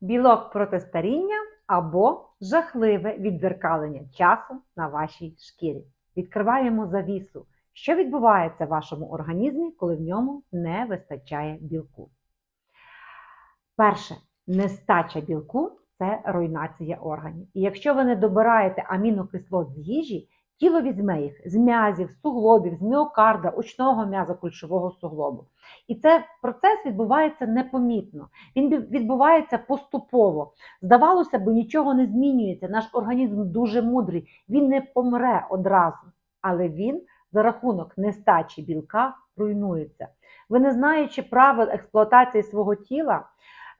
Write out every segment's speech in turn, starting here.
білок проти старіння або жахливе віддзеркалення часу на вашій шкірі. Відкриваємо завісу. Що відбувається в вашому організмі, коли в ньому не вистачає білку? Перше, нестача білку це руйнація органів. І якщо ви не добираєте амінокислот з їжі, тіло візьме їх з м'язів, суглобів, з міокарда, очного м'яза кульшового суглобу. І цей процес відбувається непомітно. Він відбувається поступово. Здавалося б, нічого не змінюється. Наш організм дуже мудрий, він не помре одразу, але він за рахунок нестачі білка руйнується. Ви не знаючи правил експлуатації свого тіла,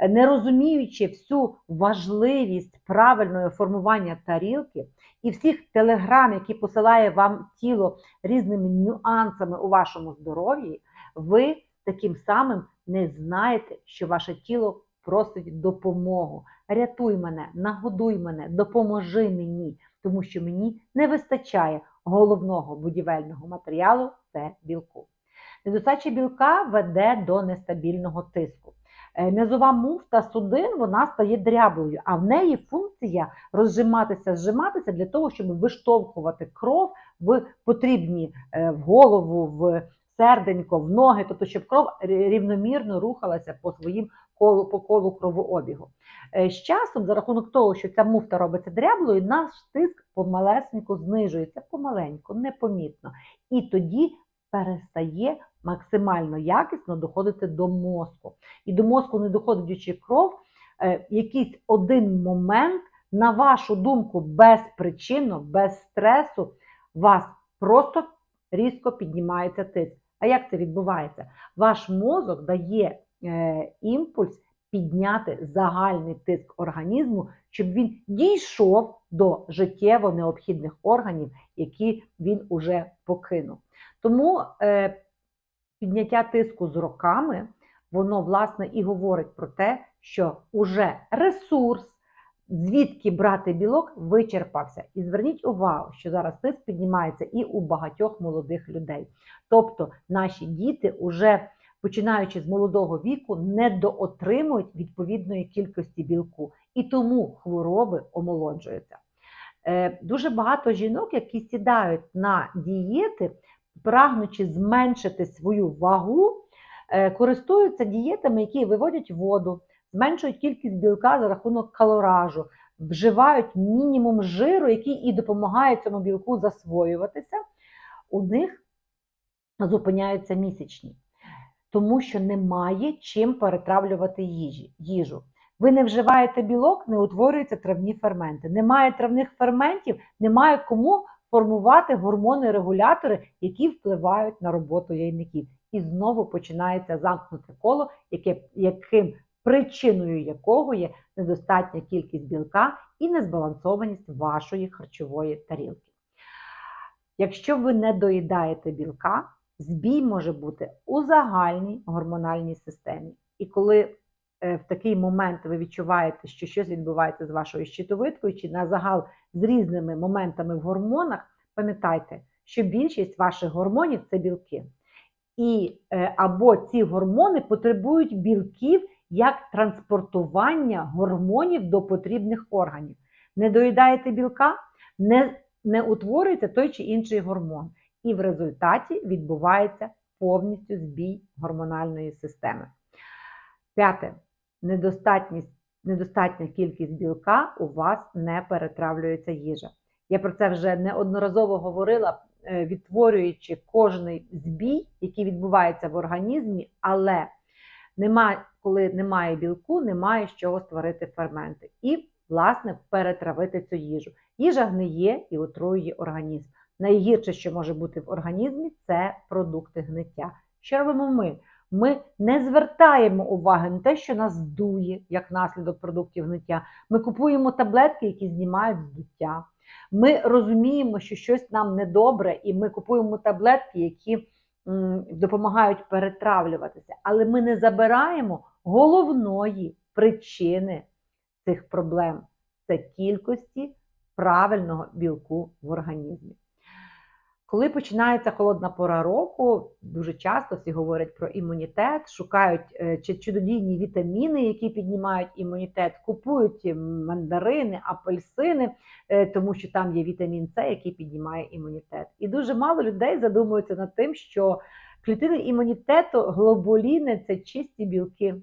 не розуміючи всю важливість правильного формування тарілки і всіх телеграм, які посилає вам тіло різними нюансами у вашому здоров'ї, ви таким самим не знаєте, що ваше тіло просить допомогу. Рятуй мене, нагодуй мене, допоможи мені, тому що мені не вистачає головного будівельного матеріалу це білку. Недостача білка веде до нестабільного тиску. Е, М'язова муфта судин вона стає дряблою, а в неї функція розжиматися, зжиматися для того, щоб виштовхувати кров в потрібні е, в голову, в серденько, в ноги, тобто щоб кров рівномірно рухалася по своїм колу по колу кровообігу. Е, З часом, за рахунок того, що ця муфта робиться дряблою, наш тиск помалесенько знижується, помаленьку, непомітно. І тоді перестає максимально якісно доходити до мозку. І до мозку, не доходячи кров, е, якийсь один момент, на вашу думку, безпричинно, без стресу, вас просто різко піднімається тиск. А як це відбувається? Ваш мозок дає е, імпульс підняти загальний тиск організму, щоб він дійшов до життєво необхідних органів, які він уже покинув. Тому е, підняття тиску з роками, воно власне і говорить про те, що уже ресурс, звідки брати білок, вичерпався. І зверніть увагу, що зараз тиск піднімається і у багатьох молодих людей. Тобто наші діти уже починаючи з молодого віку, недоотримують відповідної кількості білку, і тому хвороби омолоджуються. Е, Дуже багато жінок, які сідають на дієти, прагнучи зменшити свою вагу, е, користуються дієтами, які виводять воду, зменшують кількість білка за рахунок калоражу, вживають мінімум жиру, який і допомагає цьому білку засвоюватися. У них зупиняються місячні, тому що немає чим перетравлювати їжу. Ви не вживаєте білок, не утворюються травні ферменти. Немає травних ферментів, немає кому формувати гормони-регулятори, які впливають на роботу яйників. І знову починається замкнуте коло, яке, яким причиною якого є недостатня кількість білка і незбалансованість вашої харчової тарілки. Якщо ви не доїдаєте білка, збій може бути у загальній гормональній системі. І коли в такий момент ви відчуваєте, що щось відбувається з вашою щитовидкою, чи на загал з різними моментами в гормонах, пам'ятайте, що більшість ваших гормонів це білки. І е, або ці гормони потребують білків як транспортування гормонів до потрібних органів. Не доїдаєте білка, не, не утворюється той чи інший гормон. І в результаті відбувається повністю збій гормональної системи. П'яте. Недостатність, недостатня кількість білка у вас не перетравлюється їжа. Я про це вже неодноразово говорила, е, відтворюючи кожний збій, який відбувається в організмі, але немає, коли немає білку, немає з чого створити ферменти. І, власне, перетравити цю їжу. Їжа гниє і отруює організм. Найгірше, що може бути в організмі, це продукти гниття. Що робимо ми? Ми не звертаємо уваги на те, що нас дує як наслідок продуктів гниття. Ми купуємо таблетки, які знімають здуття. Ми розуміємо, що щось нам недобре, і ми купуємо таблетки, які допомагають перетравлюватися. Але ми не забираємо головної причини цих проблем це кількості правильного білку в організмі. Коли починається холодна пора року, дуже часто всі говорять про імунітет, шукають е, чи чудодійні вітаміни, які піднімають імунітет, купують мандарини, апельсини, е, тому що там є вітамін С, який піднімає імунітет. І дуже мало людей задумуються над тим, що клітини імунітету, глобуліни це чисті білки.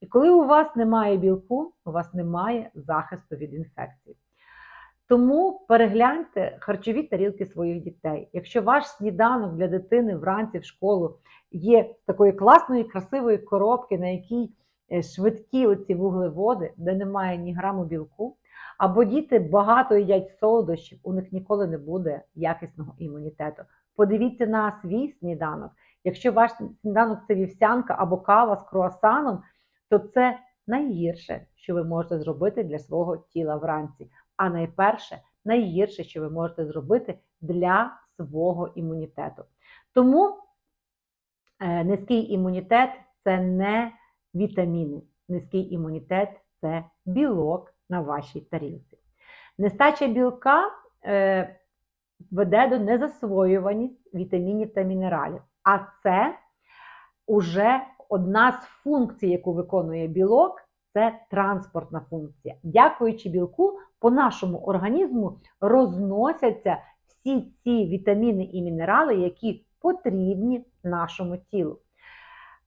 І коли у вас немає білку, у вас немає захисту від інфекцій. Тому перегляньте харчові тарілки своїх дітей. Якщо ваш сніданок для дитини вранці в школу є такої класної, красивої коробки, на якій е, швидкі оці вуглеводи, де немає ні граму білку, або діти багато їдять солодощів, у них ніколи не буде якісного імунітету. Подивіться на свій сніданок. Якщо ваш сніданок це вівсянка або кава з круасаном, то це найгірше, що ви можете зробити для свого тіла вранці. А найперше, найгірше, що ви можете зробити для свого імунітету. Тому е, низький імунітет це не вітаміни. Низький імунітет це білок на вашій тарілці. Нестача білка е, веде до незасвоюваність вітамінів та мінералів. А це уже одна з функцій, яку виконує білок, це транспортна функція. Дякуючи білку, по нашому організму розносяться всі ці вітаміни і мінерали, які потрібні нашому тілу.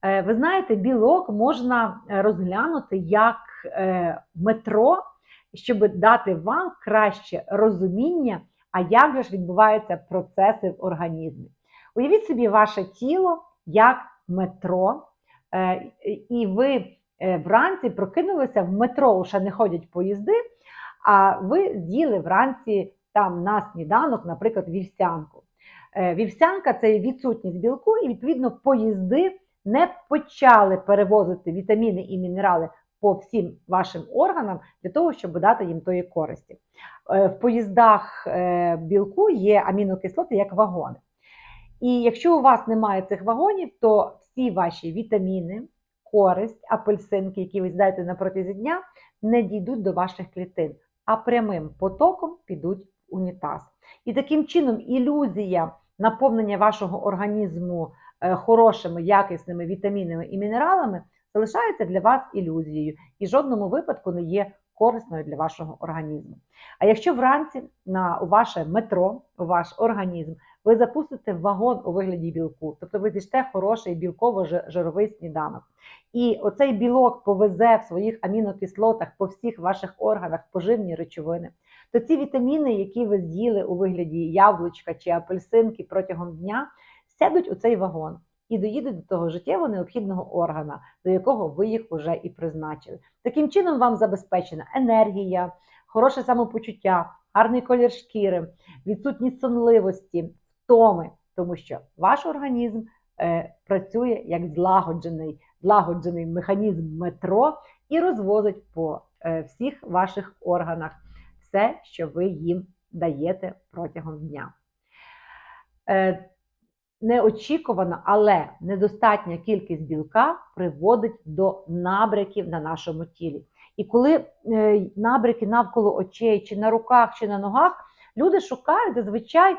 Е, ви знаєте, білок можна розглянути як е, метро, щоб дати вам краще розуміння, а як же ж відбуваються процеси в організмі. Уявіть собі, ваше тіло як метро, е, і ви вранці прокинулися в метро, ще не ходять поїзди, а ви з'їли вранці там на сніданок, наприклад, вівсянку. Вівсянка це відсутність білку, і, відповідно, поїзди не почали перевозити вітаміни і мінерали по всім вашим органам для того, щоб дати їм тої користі. В поїздах білку є амінокислоти як вагони. І якщо у вас немає цих вагонів, то всі ваші вітаміни, користь, апельсинки, які ви здаєте на протязі дня, не дійдуть до ваших клітин, а прямим потоком підуть в унітаз. І таким чином ілюзія наповнення вашого організму хорошими, якісними вітамінами і мінералами залишається для вас ілюзією і в жодному випадку не є корисною для вашого організму. А якщо вранці на ваше метро, у ваш організм, ви запустите вагон у вигляді білку, тобто ви з'їжте хороший білково-жировий сніданок. І оцей білок повезе в своїх амінокислотах по всіх ваших органах поживні речовини, то ці вітаміни, які ви з'їли у вигляді яблучка чи апельсинки протягом дня, сядуть у цей вагон і доїдуть до того життєво необхідного органа, до якого ви їх вже і призначили. Таким чином, вам забезпечена енергія, хороше самопочуття, гарний колір шкіри, відсутність сонливості, втоми, тому що ваш організм е, працює як злагоджений, злагоджений механізм метро і розвозить по е, всіх ваших органах все, що ви їм даєте протягом дня. Е, неочікувана, але недостатня кількість білка приводить до набряків на нашому тілі. І коли е, набряки навколо очей, чи на руках, чи на ногах, люди шукають зазвичай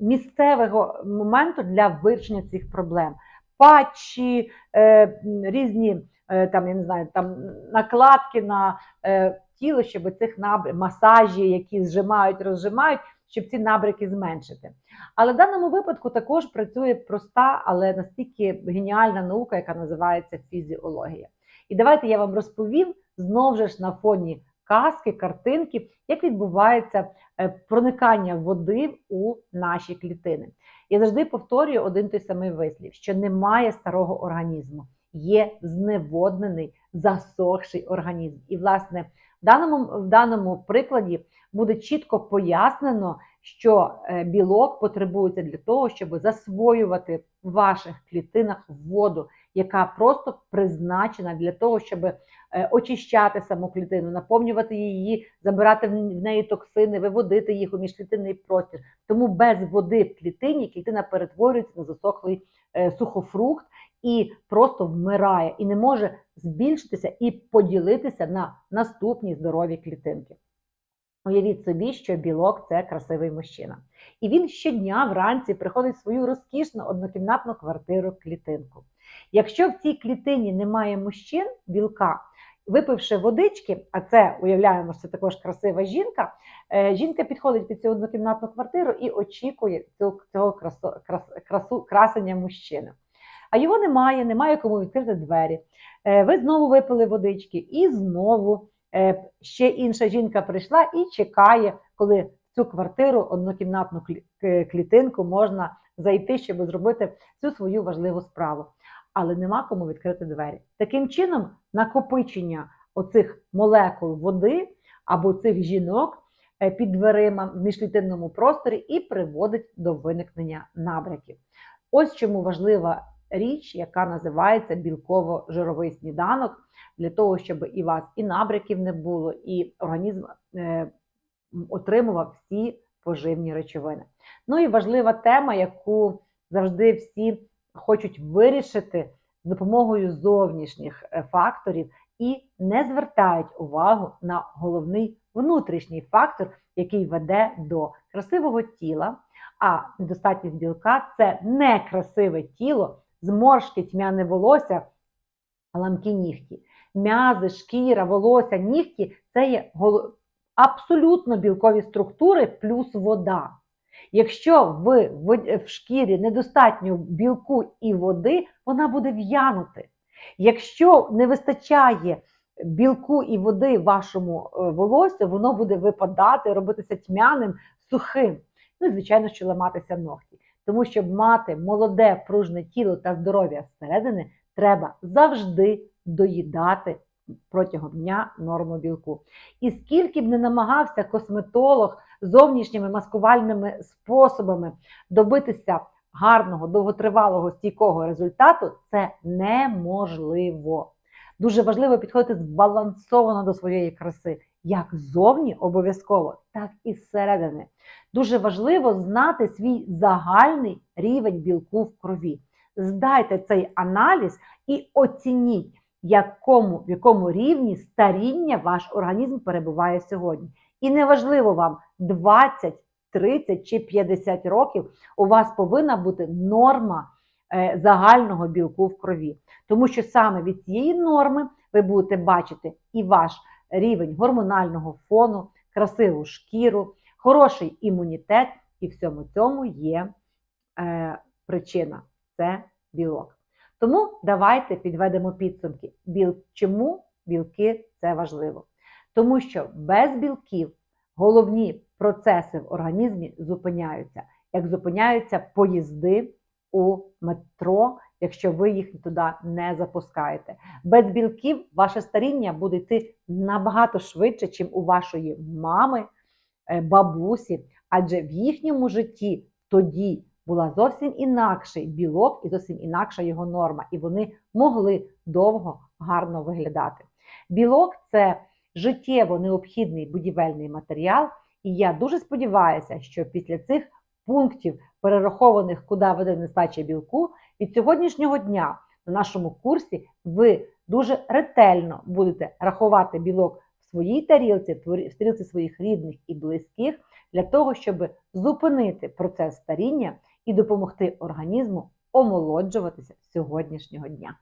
місцевого моменту для вирішення цих проблем. Патчі, е, різні е, там, я не знаю, там накладки на тіло, щоб цих набряків, масажі, які зжимають, розжимають, щоб ці набряки зменшити. Але в даному випадку також працює проста, але настільки геніальна наука, яка називається фізіологія. І давайте я вам розповім знову ж на фоні казки, картинки, як відбувається е, проникання води у наші клітини. Я завжди повторюю один той самий вислів: що немає старого організму, є зневоднений, засохший організм. І, власне, в даному, в даному прикладі буде чітко пояснено, що е, білок потребується для того, щоб засвоювати в ваших клітинах воду, яка просто призначена для того, щоб е, очищати саму клітину, наповнювати її, забирати в неї токсини, виводити їх у міжклітинний простір. Тому без води в клітині клітина перетворюється на засохлий е, сухофрукт. І просто вмирає, і не може збільшитися і поділитися на наступні здорові клітинки. Уявіть собі, що білок це красивий мужчина. І він щодня вранці приходить в свою розкішну однокімнатну квартиру клітинку. Якщо в цій клітині немає мужчин, білка, випивши водички, а це уявляємо, що це також красива жінка, е, жінка підходить під цю однокімнатну квартиру і очікує цього, красу, крас, красу, красення мужчини. А його немає, немає кому відкрити двері. Е, Ви знову випили водички, і знову е, ще інша жінка прийшла і чекає, коли в цю квартиру, однокімнатну клітинку можна зайти, щоб зробити цю свою важливу справу. Але нема кому відкрити двері. Таким чином, накопичення оцих молекул води або цих жінок е, під дверима в міжклітинному просторі і приводить до виникнення набряків. Ось чому важлива річ, яка називається білково-жировий сніданок, для того, щоб і вас і набряків не було, і організм е, отримував всі поживні речовини. Ну і важлива тема, яку завжди всі хочуть вирішити з допомогою зовнішніх е, факторів і не звертають увагу на головний внутрішній фактор, який веде до красивого тіла. А недостатність білка це некрасиве тіло, зморшки, тьмяне волосся, ламкі нігті. М'язи, шкіра, волосся, нігті це є абсолютно білкові структури плюс вода. Якщо в, в, в шкірі недостатньо білку і води, вона буде в'янути. Якщо не вистачає білку і води вашому е, волосю, воно буде випадати, робитися тьмяним, сухим. Ну і, звичайно, що ламатися ногті. Тому щоб мати молоде, пружне тіло та здоров'я зсередини, треба завжди доїдати протягом дня норму білку. І скільки б не намагався косметолог зовнішніми маскувальними способами добитися гарного, довготривалого, стійкого результату, це неможливо. Дуже важливо підходити збалансовано до своєї краси, як ззовні обов'язково, так і зсередини. Дуже важливо знати свій загальний рівень білку в крові. Здайте цей аналіз і оцініть, якому, в якому рівні старіння ваш організм перебуває сьогодні. І неважливо вам 20, 30 чи 50 років, у вас повинна бути норма е, загального білку в крові. Тому що саме від цієї норми ви будете бачити і ваш рівень гормонального фону, красиву шкіру, хороший імунітет, і всьому цьому є е, причина це білок. Тому давайте підведемо підсумки. Біл... Чому білки це важливо? Тому що без білків головні процеси в організмі зупиняються, як зупиняються поїзди у метро, якщо ви їх туди не запускаєте. Без білків ваше старіння буде йти набагато швидше, ніж у вашої мами, е, бабусі, адже в їхньому житті тоді була зовсім інакший білок і зовсім інакша його норма, і вони могли довго гарно виглядати. Білок це життєво необхідний будівельний матеріал, і я дуже сподіваюся, що після цих пунктів, перерахованих, куди веде нестача білку, від сьогоднішнього дня на нашому курсі ви дуже ретельно будете рахувати білок в своїй тарілці, в тарілці своїх рідних і близьких, для того, щоб зупинити процес старіння і допомогти організму омолоджуватися сьогоднішнього дня.